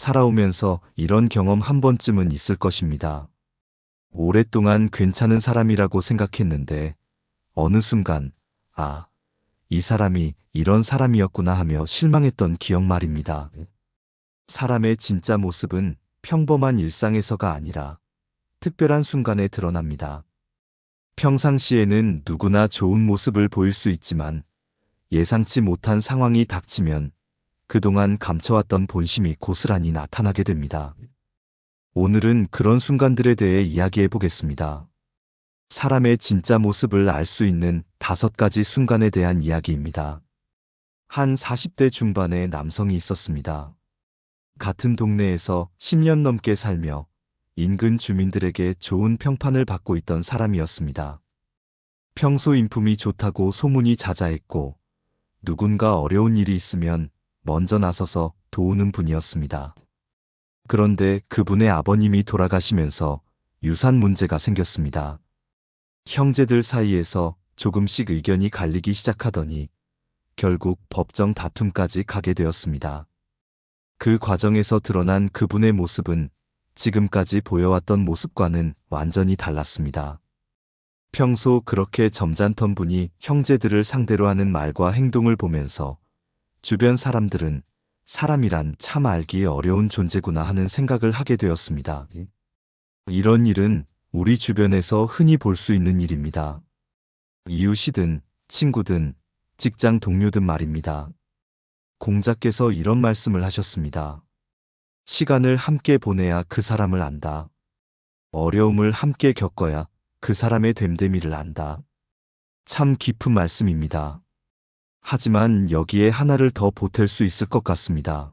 살아오면서 이런 경험 한 번쯤은 있을 것입니다. 오랫동안 괜찮은 사람이라고 생각했는데 어느 순간 아, 이 사람이 이런 사람이었구나 하며 실망했던 기억 말입니다. 사람의 진짜 모습은 평범한 일상에서가 아니라 특별한 순간에 드러납니다. 평상시에는 누구나 좋은 모습을 보일 수 있지만 예상치 못한 상황이 닥치면 그동안 감춰왔던 본심이 고스란히 나타나게 됩니다. 오늘은 그런 순간들에 대해 이야기해 보겠습니다. 사람의 진짜 모습을 알 수 있는 다섯 가지 순간에 대한 이야기입니다. 한 40대 중반의 남성이 있었습니다. 같은 동네에서 10년 넘게 살며 인근 주민들에게 좋은 평판을 받고 있던 사람이었습니다. 평소 인품이 좋다고 소문이 자자했고 누군가 어려운 일이 있으면 먼저 나서서 도우는 분이었습니다. 그런데 그분의 아버님이 돌아가시면서 유산 문제가 생겼습니다. 형제들 사이에서 조금씩 의견이 갈리기 시작하더니 결국 법정 다툼까지 가게 되었습니다. 그 과정에서 드러난 그분의 모습은 지금까지 보여왔던 모습과는 완전히 달랐습니다. 평소 그렇게 점잖던 분이 형제들을 상대로 하는 말과 행동을 보면서 주변 사람들은 사람이란 참 알기 어려운 존재구나 하는 생각을 하게 되었습니다. 이런 일은 우리 주변에서 흔히 볼 수 있는 일입니다. 이웃이든 친구든 직장 동료든 말입니다. 공자께서 이런 말씀을 하셨습니다. 시간을 함께 보내야 그 사람을 안다. 어려움을 함께 겪어야 그 사람의 됨됨이를 안다. 참 깊은 말씀입니다. 하지만 여기에 하나를 더 보탤 수 있을 것 같습니다.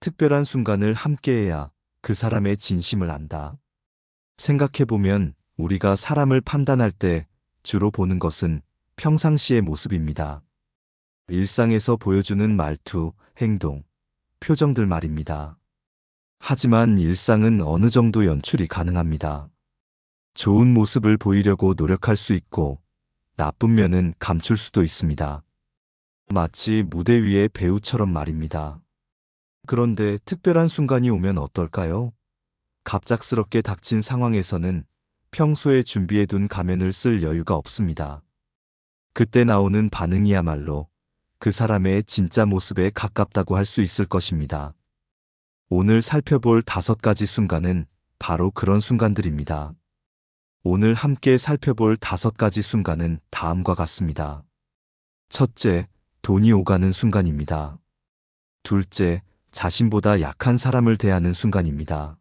특별한 순간을 함께해야 그 사람의 진심을 안다. 생각해보면 우리가 사람을 판단할 때 주로 보는 것은 평상시의 모습입니다. 일상에서 보여주는 말투, 행동, 표정들 말입니다. 하지만 일상은 어느 정도 연출이 가능합니다. 좋은 모습을 보이려고 노력할 수 있고 나쁜 면은 감출 수도 있습니다. 마치 무대 위의 배우처럼 말입니다. 그런데 특별한 순간이 오면 어떨까요? 갑작스럽게 닥친 상황에서는 평소에 준비해둔 가면을 쓸 여유가 없습니다. 그때 나오는 반응이야말로 그 사람의 진짜 모습에 가깝다고 할 수 있을 것입니다. 오늘 살펴볼 다섯 가지 순간은 바로 그런 순간들입니다. 오늘 함께 살펴볼 다섯 가지 순간은 다음과 같습니다. 첫째, 돈이 오가는 순간입니다. 둘째, 자신보다 약한 사람을 대하는 순간입니다.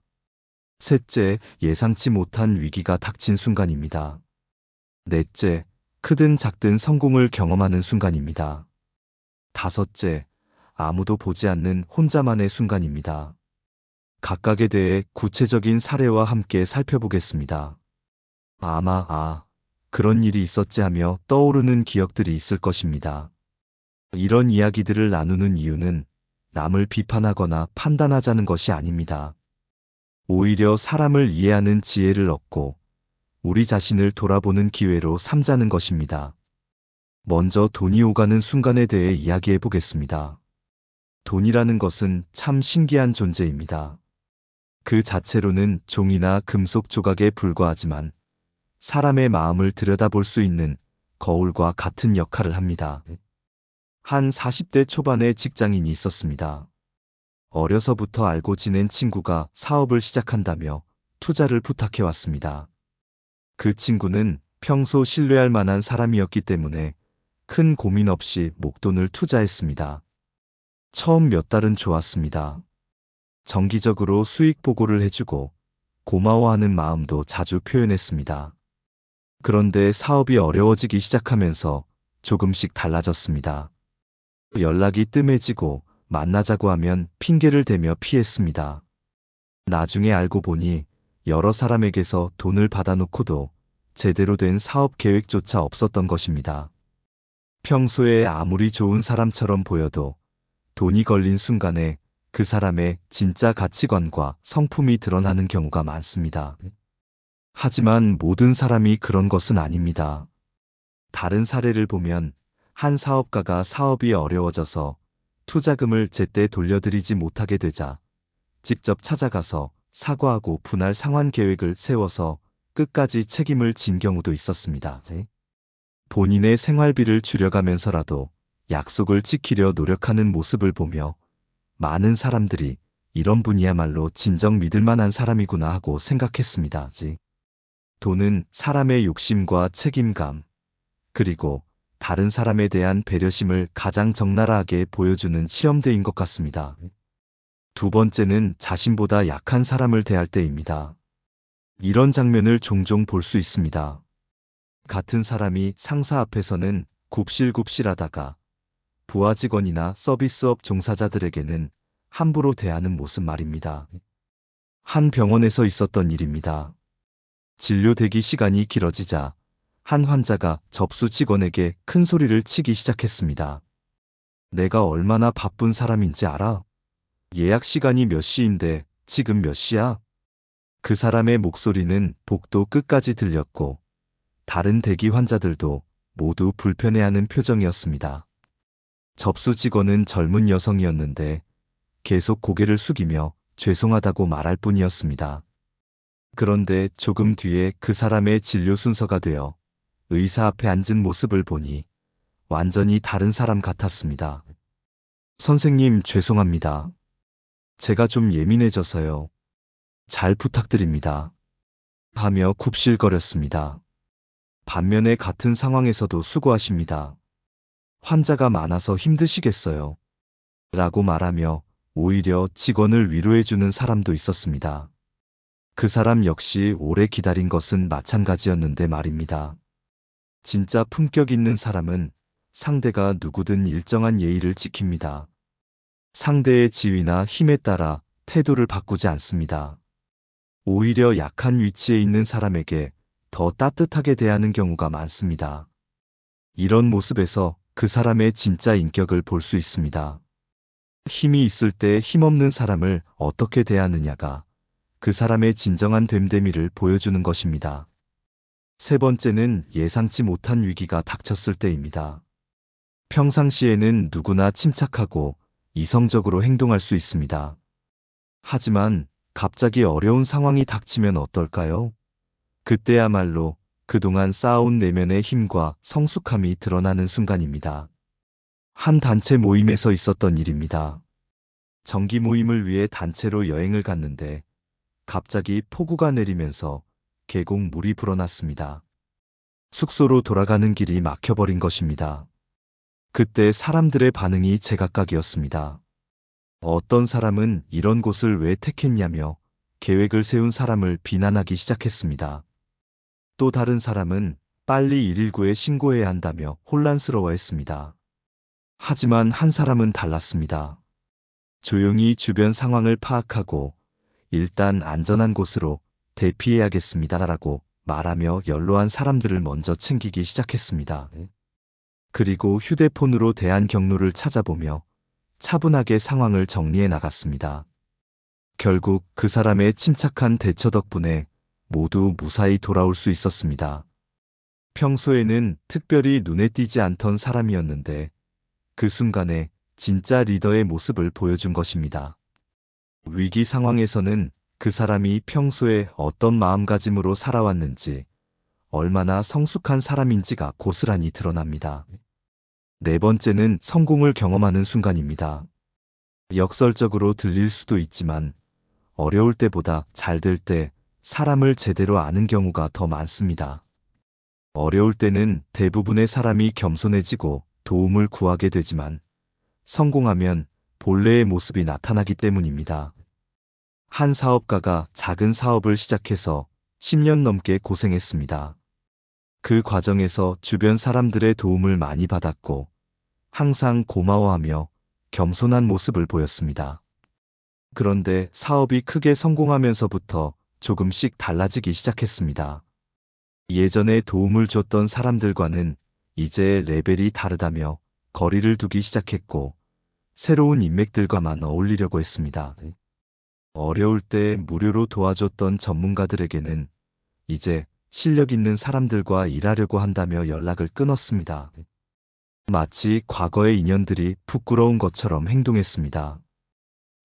셋째, 예상치 못한 위기가 닥친 순간입니다. 넷째, 크든 작든 성공을 경험하는 순간입니다. 다섯째, 아무도 보지 않는 혼자만의 순간입니다. 각각에 대해 구체적인 사례와 함께 살펴보겠습니다. 아마, 아, 그런 일이 있었지 하며 떠오르는 기억들이 있을 것입니다. 이런 이야기들을 나누는 이유는 남을 비판하거나 판단하자는 것이 아닙니다. 오히려 사람을 이해하는 지혜를 얻고 우리 자신을 돌아보는 기회로 삼자는 것입니다. 먼저 돈이 오가는 순간에 대해 이야기해 보겠습니다. 돈이라는 것은 참 신기한 존재입니다. 그 자체로는 종이나 금속 조각에 불과하지만 사람의 마음을 들여다볼 수 있는 거울과 같은 역할을 합니다. 한 40대 초반의 직장인이 있었습니다. 어려서부터 알고 지낸 친구가 사업을 시작한다며 투자를 부탁해 왔습니다. 그 친구는 평소 신뢰할 만한 사람이었기 때문에 큰 고민 없이 목돈을 투자했습니다. 처음 몇 달은 좋았습니다. 정기적으로 수익 보고를 해주고 고마워하는 마음도 자주 표현했습니다. 그런데 사업이 어려워지기 시작하면서 조금씩 달라졌습니다. 연락이 뜸해지고 만나자고 하면 핑계를 대며 피했습니다. 나중에 알고 보니 여러 사람에게서 돈을 받아놓고도 제대로 된 사업 계획조차 없었던 것입니다. 평소에 아무리 좋은 사람처럼 보여도 돈이 걸린 순간에 그 사람의 진짜 가치관과 성품이 드러나는 경우가 많습니다. 하지만 모든 사람이 그런 것은 아닙니다. 다른 사례를 보면 한 사업가가 사업이 어려워져서 투자금을 제때 돌려드리지 못하게 되자 직접 찾아가서 사과하고 분할 상환 계획을 세워서 끝까지 책임을 진 경우도 있었습니다. 본인의 생활비를 줄여가면서라도 약속을 지키려 노력하는 모습을 보며 많은 사람들이 이런 분이야말로 진정 믿을 만한 사람이구나 하고 생각했습니다. 돈은 사람의 욕심과 책임감, 그리고 다른 사람에 대한 배려심을 가장 적나라하게 보여주는 시험대인 것 같습니다. 두 번째는 자신보다 약한 사람을 대할 때입니다. 이런 장면을 종종 볼 수 있습니다. 같은 사람이 상사 앞에서는 굽실굽실하다가 부하 직원이나 서비스업 종사자들에게는 함부로 대하는 모습 말입니다. 한 병원에서 있었던 일입니다. 진료 대기 시간이 길어지자 한 환자가 접수 직원에게 큰 소리를 치기 시작했습니다. 내가 얼마나 바쁜 사람인지 알아? 예약 시간이 몇 시인데 지금 몇 시야? 그 사람의 목소리는 복도 끝까지 들렸고 다른 대기 환자들도 모두 불편해하는 표정이었습니다. 접수 직원은 젊은 여성이었는데 계속 고개를 숙이며 죄송하다고 말할 뿐이었습니다. 그런데 조금 뒤에 그 사람의 진료 순서가 되어 의사 앞에 앉은 모습을 보니 완전히 다른 사람 같았습니다. 선생님 죄송합니다. 제가 좀 예민해져서요. 잘 부탁드립니다. 하며 굽실거렸습니다. 반면에 같은 상황에서도 수고하십니다. 환자가 많아서 힘드시겠어요. 라고 말하며 오히려 직원을 위로해주는 사람도 있었습니다. 그 사람 역시 오래 기다린 것은 마찬가지였는데 말입니다. 진짜 품격 있는 사람은 상대가 누구든 일정한 예의를 지킵니다. 상대의 지위나 힘에 따라 태도를 바꾸지 않습니다. 오히려 약한 위치에 있는 사람에게 더 따뜻하게 대하는 경우가 많습니다. 이런 모습에서 그 사람의 진짜 인격을 볼 수 있습니다. 힘이 있을 때 힘없는 사람을 어떻게 대하느냐가 그 사람의 진정한 됨됨이를 보여주는 것입니다. 세 번째는 예상치 못한 위기가 닥쳤을 때입니다. 평상시에는 누구나 침착하고 이성적으로 행동할 수 있습니다. 하지만 갑자기 어려운 상황이 닥치면 어떨까요? 그때야말로 그동안 쌓아온 내면의 힘과 성숙함이 드러나는 순간입니다. 한 단체 모임에서 있었던 일입니다. 정기 모임을 위해 단체로 여행을 갔는데 갑자기 폭우가 내리면서 계곡 물이 불어났습니다. 숙소로 돌아가는 길이 막혀버린 것입니다. 그때 사람들의 반응이 제각각이었습니다. 어떤 사람은 이런 곳을 왜 택했냐며 계획을 세운 사람을 비난하기 시작했습니다. 또 다른 사람은 빨리 119에 신고해야 한다며 혼란스러워했습니다. 하지만 한 사람은 달랐습니다. 조용히 주변 상황을 파악하고 일단 안전한 곳으로 대피해야겠습니다라고 말하며 연로한 사람들을 먼저 챙기기 시작했습니다. 그리고 휴대폰으로 대한 경로를 찾아보며 차분하게 상황을 정리해 나갔습니다. 결국 그 사람의 침착한 대처 덕분에 모두 무사히 돌아올 수 있었습니다. 평소에는 특별히 눈에 띄지 않던 사람이었는데 그 순간에 진짜 리더의 모습을 보여준 것입니다. 위기 상황에서는 그 사람이 평소에 어떤 마음가짐으로 살아왔는지, 얼마나 성숙한 사람인지가 고스란히 드러납니다. 네 번째는 성공을 경험하는 순간입니다. 역설적으로 들릴 수도 있지만, 어려울 때보다 잘 될 때 사람을 제대로 아는 경우가 더 많습니다. 어려울 때는 대부분의 사람이 겸손해지고 도움을 구하게 되지만 성공하면 본래의 모습이 나타나기 때문입니다. 한 사업가가 작은 사업을 시작해서 10년 넘게 고생했습니다. 그 과정에서 주변 사람들의 도움을 많이 받았고 항상 고마워하며 겸손한 모습을 보였습니다. 그런데 사업이 크게 성공하면서부터 조금씩 달라지기 시작했습니다. 예전에 도움을 줬던 사람들과는 이제 레벨이 다르다며 거리를 두기 시작했고 새로운 인맥들과만 어울리려고 했습니다. 어려울 때 무료로 도와줬던 전문가들에게는 이제 실력 있는 사람들과 일하려고 한다며 연락을 끊었습니다. 마치 과거의 인연들이 부끄러운 것처럼 행동했습니다.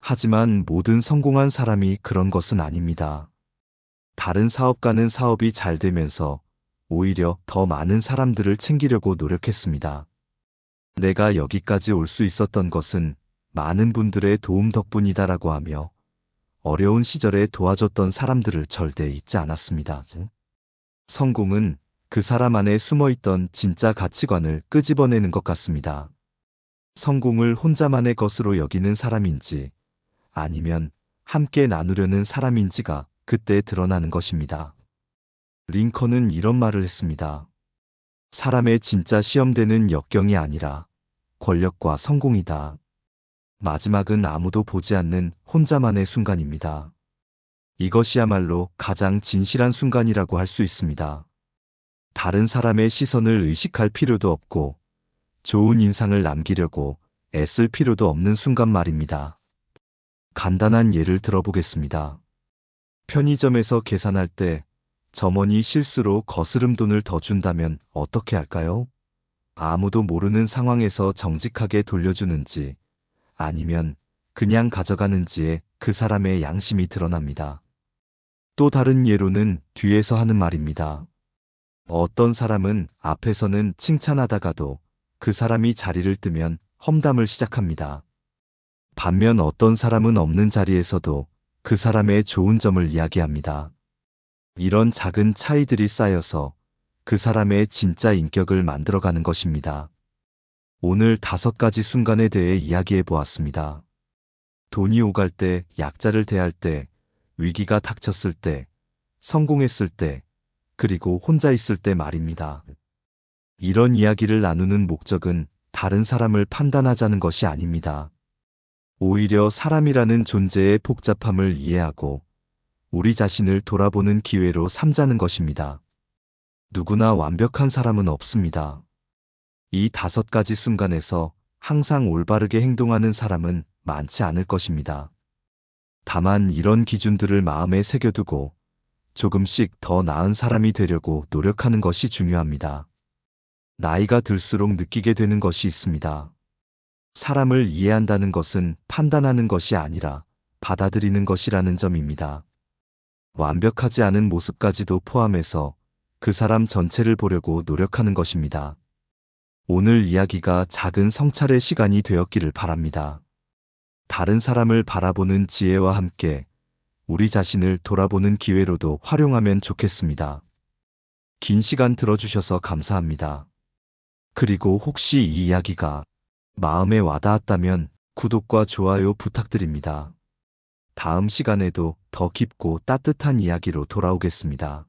하지만 모든 성공한 사람이 그런 것은 아닙니다. 다른 사업가는 사업이 잘 되면서 오히려 더 많은 사람들을 챙기려고 노력했습니다. 내가 여기까지 올 수 있었던 것은 많은 분들의 도움 덕분이다라고 하며 어려운 시절에 도와줬던 사람들을 절대 잊지 않았습니다. 성공은 그 사람 안에 숨어 있던 진짜 가치관을 끄집어내는 것 같습니다. 성공을 혼자만의 것으로 여기는 사람인지 아니면 함께 나누려는 사람인지가 그때 드러나는 것입니다. 링컨은 이런 말을 했습니다. 사람의 진짜 시험되는 역경이 아니라 권력과 성공이다. 마지막은 아무도 보지 않는 혼자만의 순간입니다. 이것이야말로 가장 진실한 순간이라고 할 수 있습니다. 다른 사람의 시선을 의식할 필요도 없고 좋은 인상을 남기려고 애쓸 필요도 없는 순간 말입니다. 간단한 예를 들어보겠습니다. 편의점에서 계산할 때 점원이 실수로 거스름 돈을 더 준다면 어떻게 할까요? 아무도 모르는 상황에서 정직하게 돌려주는지 아니면 그냥 가져가는지에 그 사람의 양심이 드러납니다. 또 다른 예로는 뒤에서 하는 말입니다. 어떤 사람은 앞에서는 칭찬하다가도 그 사람이 자리를 뜨면 험담을 시작합니다. 반면 어떤 사람은 없는 자리에서도 그 사람의 좋은 점을 이야기합니다. 이런 작은 차이들이 쌓여서 그 사람의 진짜 인격을 만들어가는 것입니다. 오늘 다섯 가지 순간에 대해 이야기해 보았습니다. 돈이 오갈 때, 약자를 대할 때, 위기가 닥쳤을 때, 성공했을 때, 그리고 혼자 있을 때 말입니다. 이런 이야기를 나누는 목적은 다른 사람을 판단하자는 것이 아닙니다. 오히려 사람이라는 존재의 복잡함을 이해하고 우리 자신을 돌아보는 기회로 삼자는 것입니다. 누구나 완벽한 사람은 없습니다. 이 다섯 가지 순간에서 항상 올바르게 행동하는 사람은 많지 않을 것입니다. 다만 이런 기준들을 마음에 새겨두고 조금씩 더 나은 사람이 되려고 노력하는 것이 중요합니다. 나이가 들수록 느끼게 되는 것이 있습니다. 사람을 이해한다는 것은 판단하는 것이 아니라 받아들이는 것이라는 점입니다. 완벽하지 않은 모습까지도 포함해서 그 사람 전체를 보려고 노력하는 것입니다. 오늘 이야기가 작은 성찰의 시간이 되었기를 바랍니다. 다른 사람을 바라보는 지혜와 함께 우리 자신을 돌아보는 기회로도 활용하면 좋겠습니다. 긴 시간 들어주셔서 감사합니다. 그리고 혹시 이 이야기가 마음에 와닿았다면 구독과 좋아요 부탁드립니다. 다음 시간에도 더 깊고 따뜻한 이야기로 돌아오겠습니다.